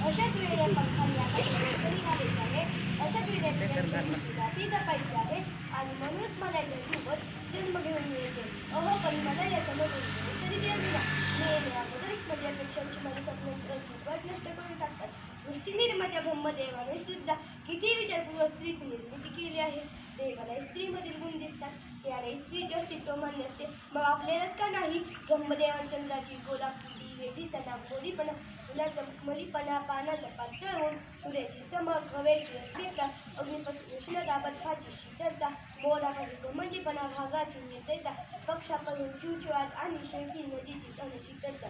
अशाच वेळे पंखाने अशाच वेळे जाती जपायची आहे. आणि म्हणूनच मला सोबत जन्म घेऊन मिळते अहो पण मला या समजून गेले तरी ते मी मी अगोदरच माझ्या अपेक्षांची माझी स्वप्नांची अस्तित्वात नष्ट करून टाकतात दृष्टी निर्मात्या ब्रह्मदेवाने सुद्धा किती विचारपूर्वक स्त्रीची निर्मिती केली आहे. देवाला स्त्रीमधील गुण दिसतात. याने स्त्रीचे अस्तित्व मान्य असते. मग आपल्यालाच का नाही? ब्रह्मदेवांचंद्राची गोलाकृती वेदीचा मोलीपणा फुलाचा मलीपणा पानाचा पातळ होऊन सूर्याची चमक हवेची अस्थिरता अग्निपासून उष्णता बर्फाची शीतल मोरामध्ये घमंडीपणा भागाची निर्देता पक्षापासून चुचवाट आणि शेवटी नदीची शीतलता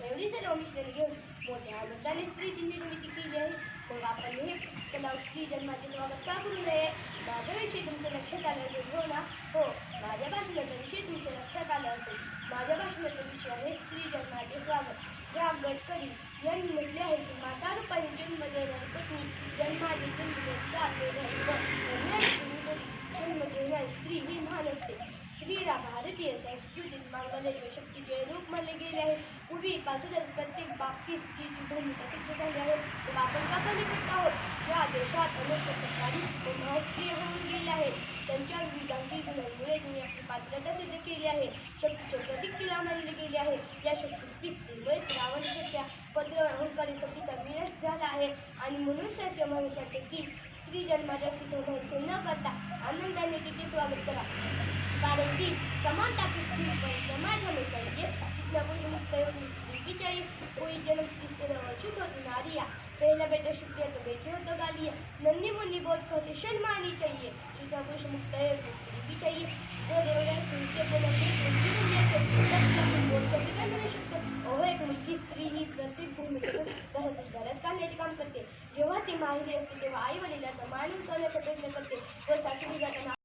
एवढी सर्व मिश्रण घेऊन मोठ्या आनंदाने स्त्रीची निर्मिती केली आहे. मग आपण हे त्याला स्त्री जन्माचे स्वागत का करू नये? माझ्याविषयी तुमच्या लक्षात आलं असेल हो ना? हो माझ्या भाषणाच्या विषयी तुमच्या लक्षात आलं असेल. माझ्या भाषणाचा विषय आहे स्त्री जन्माचे स्वागत. या गडकरी यांनी म्हटले आहे की माता रूपाने जन्म देणारी पत्नी जन्माचे जन्म आपले जन्म देणारी स्त्री ही महान असते स्त्रीला भारतीय संस्कृतीत मांगल्य शक्तीचे रूप मानले गेले आहे. पूर्वीपासूनच प्रत्येक बाबतीत तिची भूमिका सिद्ध झाली आहे तर आपण का कमी आहोत? या देशात अनेक सरकारी स्त्रिय होऊन गेले आहेत. त्यांच्या विधांती गुणांमुळे त्यांनी आपली पात्रता सिद्ध केली आहे. शक्ती प्रतीक तिला मानली गेली आहे. या शक्ती स्त्रीमुळे श्रावण पत्र अहंकारी शक्तीचा विनाश झाला आहे. आणि म्हणून सत्य मनुष्याचे की स्त्री जन्माच्या अस्तित्व न करता आनंदाने तिचे स्वागत करा. कारण ती समानता की स्त्री समाज हमेशा नमूने होगी चाहिए कोई जन्म से मौजूद होती नारिया पहला बेटा शुक्रिया तो बेटे हो तो गालिया नन्ही मुन्नी बोझ को तो शर्मानी चाहिए उसका कुछ मुक्त होगी चाहिए जो देवड़ा सुनते बोला जेव्हा ती माहिती असते तेव्हा आई वडिलांचा मानून करण्याचा प्रयत्न करते व सासरी जाताना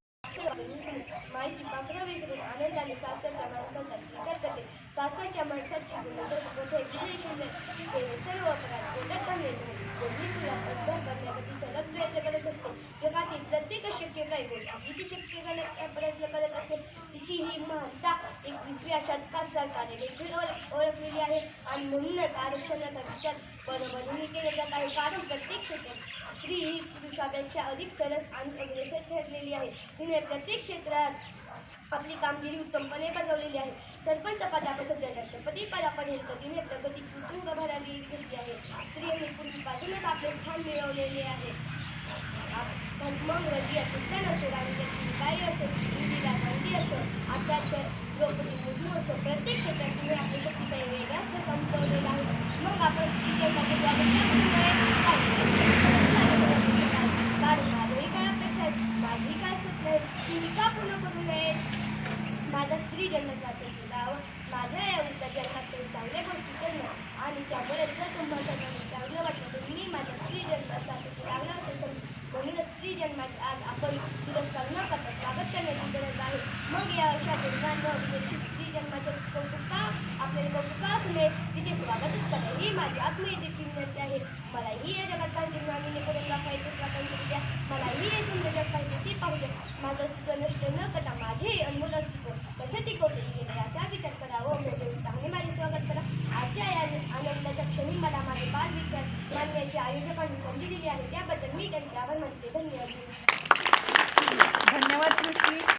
माईची पात्र विसरून आनंदाने सासरच्या माणसाचा स्वीकार करते. सासरच्या माणसाची गुणधर्म मोठे विजय शिल्लक हे सर्व अपराध पोटात घालण्याचे दोन्ही तुला उद्धार करण्यासाठी प्रयत्न करत असते. जगातील प्रत्येक शक्य काही गोष्ट किती शक्य करण्याचा प्रयत्न करत असते तिची ही महत्ता एकविसव्या शतकात सरकारने देखील ओळख ओळखलेली आहे. आणि म्हणूनच आरक्षणाचा विचार बरोबरीने केला जात आहे. कारण प्रत्येक क्षेत्रात स्त्री ही पुरुषापेक्षा अधिक सरस आणि अग्रेसर ठरलेली आहे. तिने प्रत्येक क्षेत्रात आपली कामगिरी उत्तमपणे बजावलेली आहे. सरपंच पदापासून राष्ट्रपती पदापर्यंत तिने प्रगती उत्तुंग भरारी घेतली आहे. स्त्रियांनी पूर्वीपासूनच आपले स्थान मिळवलेले आहे. मग रजिया सुलतान असो आणि लक्ष्मीबाई असो इंदिरा गांधी असो आताच्या द्रौपदी मुर्मू असो प्रत्येक क्षेत्रात तिने आपली शक्तीचा वेगळाच संपवलेला आहे मग आपण तिच्यासाठी स्वागत कारण माझंही काय अपेक्षा आहे माझी काय स्वप्न आहे ती मी का पूर्ण करू नये माझा स्त्री जन्मासाठी केला माझ्या या उद्या जन्मात चांगल्या गोष्टी करणं आणि त्यामुळे जर तुम्हाला चांगलं वाटलं तर मी माझ्या स्त्री जन्मासाठी लागला असेल समजून म्हणूनच स्त्री जन्माचे आज आपण तिरस्कार न करता स्वागत करण्याची गरज आहे. मग या अशा दुर्गांवर स्त्री जन्माचे कौतुक का आपल्याला कौतुक का असू नये तिचे स्वागतच करा ही माझी आत्मयतेची विनंती आहे. मलाही या जगात काही निर्माणीने करून पाहिजे स्वातंत्र्य द्या मलाही हे सुंदर जग पाहिजे ते पाहू माझं अस्तित्व नष्ट न करता माझे अनमोल अस्तित्व कसं टिकवते येईल याचा विचार करावा म्हणजे हो, हो, हो, चांगले माझे स्वागत करा. आजच्या या आनंदाच्या क्षणी मला माझे बाल विचार मांडण्याची आयोजकांनी संधी दिली आहे. त्याबद्दल मी त्यांचे आभार मानते. धन्यवाद.